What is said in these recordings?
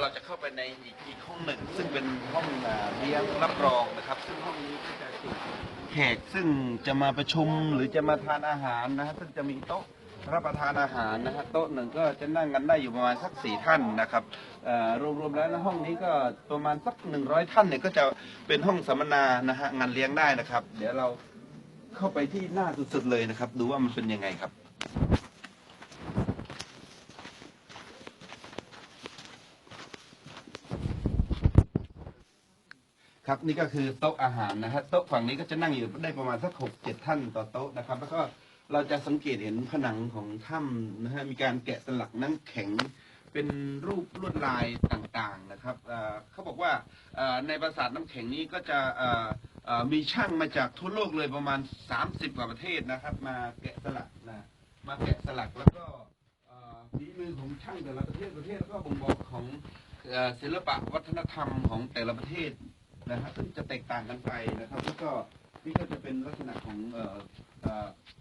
เราจะเข้าไปในอีกอีกห้องหนึ่ง ซึ่งเป็นห้องเลี้ยงรับรองนะครับ ซึ่งห้องนี้ก็จะจุแขกซึ่งจะมาประชุมหรือจะมาทานอาหารนะฮะซึ่งจะมีโต๊ะรับประทานอาหารนะฮะโต๊ะหนึ่งก็จะนั่งกันได้อยู่ประมาณสักสี่ท่านนะครับเอ่อรวมๆแล้วนะห้องนี้ก็ประมาณสักหนึ่งร้อยท่านเนี่ยก็จะเป็นห้องสัมมนานะฮะงานเลี้ยงได้นะครับ เดี๋ยวเราเข้าไปที่หน้าสุดๆเลยนะครับ ดูว่ามันเป็นยังไงครับ ครับนี่ก็คือโต๊ะอาหารนะฮะโต๊ะฝั่งนี้ก็จะนั่งอยู่ได้ประมาณสักหกเจ็ดท่านต่อโต๊ะนะครับ แล้วก็เราจะสังเกตเห็นผนังของถ้ำนะฮะมีการแกะสลักน้ำแข็งเป็นรูปลวดลายต่างๆนะครับเขาบอกว่าในปราสาทน้ำแข็งนี้ก็จะมีช่างมาจากทั่วโลกเลยประมาณ 30 กว่าประเทศนะครับ มาแกะสลักนะมาแกะสลักแล้วก็เอ่อฝีมือของช่างแต่ละประเทศประเทศแล้วก็บ่งบอกของศิลปะวัฒนธรรมของแต่ละประเทศ นะฮะซึ่งจะแตกต่างกันไปนะครับ แล้วก็นี่ก็จะเป็นลักษณะของเอ่อ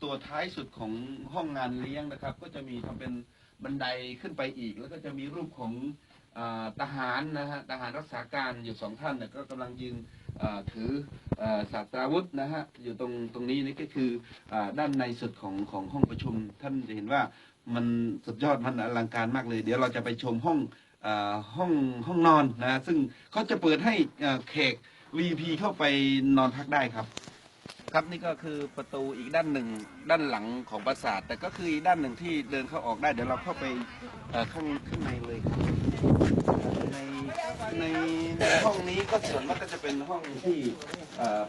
ตัวท้ายสุดของห้องงานเลี้ยงนะครับ ก็จะมีทำเป็นบันไดขึ้นไปอีก แล้วก็จะมีรูปของทหารนะฮะทหารรักษาการอยู่สองท่านเนี่ยก็กำลังยืนถือศาสตราวุธนะฮะอยู่ตรงตรงนี้นี่ก็คืออด้านในสุดของของห้องประชุม ท่านจะเห็นว่ามันสุดยอดมันอลังการมากเลย เดี๋ยวเราจะไปชมห้อง ห้องห้องนอนนะซึ่งเขาจะเปิดให้แขก VP เข้าไปนอนพักได้ครับ ครับนี่ก็คือประตูอีกด้านหนึ่งด้านหลังของปราสาท แต่ก็คืออีกด้านหนึ่งที่เดินเข้าออกได้ เดี๋ยวเราเข้าไปข้างข้างในเลยครับในในห้องนี้ก็ส่วนมากก็จะเป็นห้องที่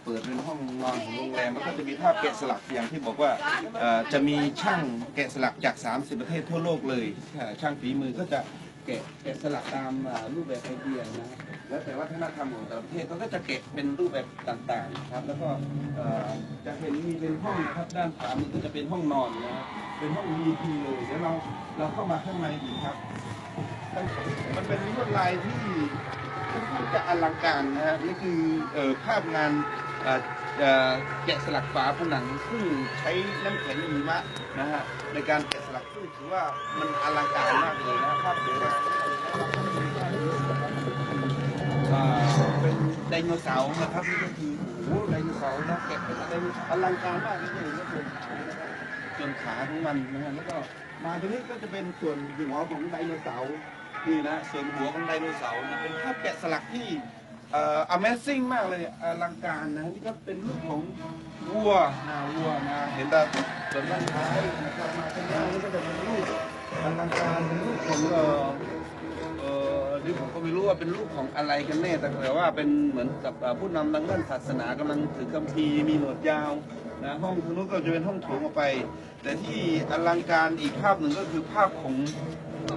เปิดเป็นห้องนอนของโรงแรมแล้วก็จะมีภาพแกะสลักอย่างที่บอกว่าจะมีช่างแกะสลักจาก 30 ประเทศทั่วโลกเลยช่างฝีมือก็จะ แกะแกะสลักตามรูปแบบไอเดียนะฮะแล้วแต่วัฒนธรรมของแต่ละประเทศเขาก็จะแกะเป็นรูปแบบต่างๆครับ แล้วก็จะเห็นมีเป็นห้องนะครับด้านขวามือก็จะเป็นห้องนอนนะเป็นห้องวีทีเลยเดี๋ยวเราเราเข้ามาข้างในอีกครับ มันเป็นลวดลายที่ค่อนข้างจะอลังการนะฮะนี่คือเอ่อภาพงานเอ่อเอ่อแกะสลักฝาผนังซึ่งใช้น้ำแข็งหิมะนะฮะในการแกะสลักซึ่งถือว่ามันอลังการมากเลยนะครับเดี๋ยวเราอ่าเป็นไดโนเสาร์นะครับนี่ก็คือโอ้โหไดโนเสาร์นะแกะเป็นไดโนเสาร์อลังการมากนี่เห็นก็คือส่วนขาของมันนะฮะแล้วก็มาตรงนี้ก็จะเป็นส่วนหัวของไดโนเสาร์ นี่นะส่วนหัวของไดโนเสาร์นี่เป็นภาพแกะสลักที่เอ่อ Amazing มากเลยอลังการนะนี่ก็เป็นรูปของวัวนะวัวนะเห็นแต่ส่วนด้านท้ายนะครับมาข้างหน้านี่ก็จะเป็นรูปอลังการเป็นรูปของเอ่อเอ่อนี่ผมก็ไม่รู้ว่าเป็นรูปของอะไรกันแน่แต่แต่ว่าเป็นเหมือนกับเอ่อผู้นำทางด้านศาสนากำลังถือคัมภีร์มีหนวดยาวนะห้องทางนู้นก็จะเป็นห้องโถงออกไป แต่ที่อลังการอีกภาพหนึ่งก็คือภาพของ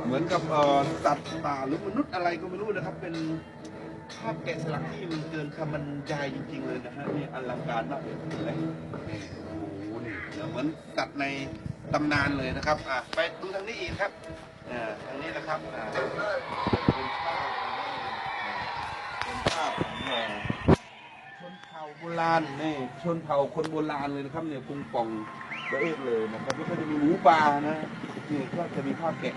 เหมือนกับเอ่อสัตว์ป่าหรือมนุษย์อะไรก็ไม่รู้นะครับ เป็นภาพแกะสลักที่มันเกินคำบรรยายจริง ๆ เลยนะฮะนี่อลังการมากเลยเห็นไหมนี่โอ้โหนี่เหมือนสัตว์ในตำนานเลยนะครับอะไปดูทางนี้อีกครับอ่าทางนี้นะครับอ่าเป็นภาพเป็นภาพของชนเผ่าโบราณนี่ชนเผ่าคนโบราณเลยนะครับเนี่ยปุงป่องเบอเอิดเลยนะครับแล้วก็จะมีหมูป่านะนี่ก็จะมีภาพแกะ